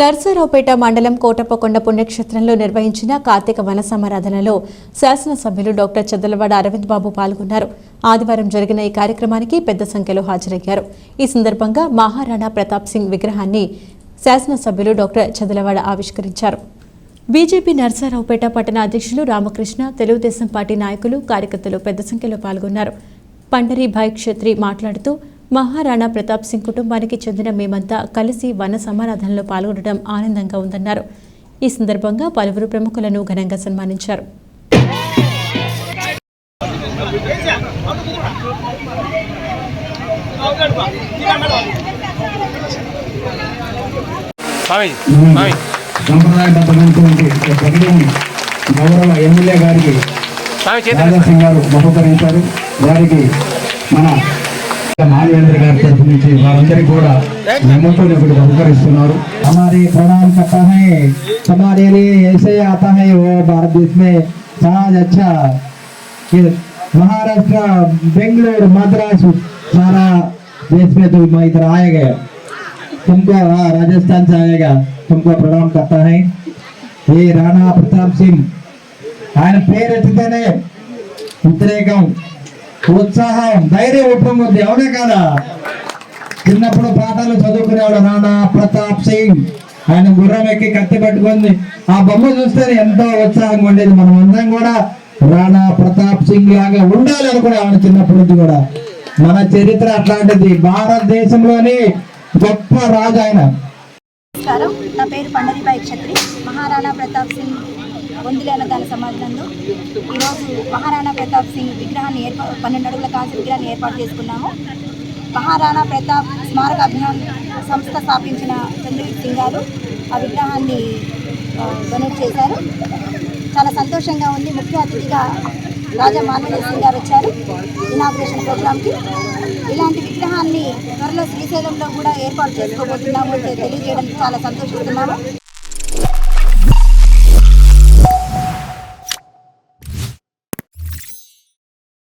నర్సరావుపేట మండలం కోటప్పకొండ పుణ్యక్షేత్రంలో నిర్వహించిన కార్తీక వన సమారాధనలో శాసనసభ్యులు డాక్టర్ చదలవాడ అరవింద్ బాబు పాల్గొన్నారు. ఆదివారం జరిగిన ఈ కార్యక్రమానికి పెద్ద సంఖ్యలో హాజరయ్యారు. ఈ సందర్భంగా మహారాణా ప్రతాప్ సింగ్ విగ్రహాన్ని శాసనసభ్యులు డాక్టర్ చదలవాడ ఆవిష్కరించారు. బీజేపీ నర్సారావుపేట పట్టణ అధ్యక్షులు రామకృష్ణ తెలుగుదేశం పార్టీ నాయకులు కార్యకర్తలు పెద్ద సంఖ్యలో పాల్గొన్నారు. పండరీభాయ్ క్షత్రి మాట్లాడుతూ మహారాణా ప్రతాప్ సింగ్ కుటుంబానికి చెందిన మేమంతా కలిసి వన సమారాధనలో పాల్గొనడం ఆనందంగా ఉందన్నారు. ఈ సందర్భంగా పలువురు ప్రముఖులను ఘనంగా సన్మానించారు. గౌరవ ఎమ్మెల్యే గారికి స్వామి చేతులు రాజా సింగ్ గారు బహుకరించారు వారికి మన మాన్వేంద్ర గారి తరఫు నుంచి వారందరికీ కూడా మెమోతో ఇప్పుడు బహుకరిస్తున్నారు हमारे प्रणाम करता है हमारे लिए ऐसे आता है वो भारत देश में समाज अच्छा कि महाराष्ट्र बेंगलोर मद्रास सारा देश में तो मैं इधर आया गया तुमको हाँ, राजस्थान से आएगा तुमको प्रणाम करता है ये राणा प्रताप सिंह ఆయన పేరు ఎత్తితేనే ఉద్రేకం ఉత్సాహం ధైర్యం ఉప్పొంగుద్ది అవునే కాదా? చిన్నప్పుడు పాఠాలు చదువుకునేవాడు రాణా ప్రతాప్ సింగ్. ఆయన గుర్రం ఎక్కి కత్తి పట్టుకుంది. ఆ బొమ్మ చూస్తే ఎంతో ఉత్సాహంగా ఉండేది. మనం అందరం కూడా రాణా ప్రతాప్ సింగ్ లాగా ఉండాలి ఆవిడ చిన్నప్పటి నుంచి కూడా. మన చరిత్ర అట్లాంటిది. భారతదేశంలోని గొప్ప రాజు ఆయన. నా పేరు పండరిబాయి క్షత్రి మహారాణా ప్రతాప్ సింగ్ వందిలేన దాని సమాజంలో ఈరోజు మహారాణా ప్రతాప్ సింగ్ విగ్రహాన్ని ఏర్పా పన్నెండు అడుగుల కాంతి విగ్రహాన్ని ఏర్పాటు చేసుకున్నాము. మహారాణా ప్రతాప్ స్మారక అభియాన్ సంస్థ స్థాపించిన చంద్రవీర్ సింగ్ గారు ఆ విగ్రహాన్ని డొనేట్ చేశారు. చాలా సంతోషంగా ఉంది. ముఖ్య అతిథిగా రాజా మాన్వీయ సింగ్ గారు వచ్చారు ఇనాగ్రేషన్ ప్రోగ్రామ్కి. ఇలాంటి విగ్రహాన్ని త్వరలో శ్రీశైలంలో కూడా ఏర్పాటు చేసుకోబోతున్నాము తెలియజేయడానికి చాలా సంతోషిస్తున్నాము.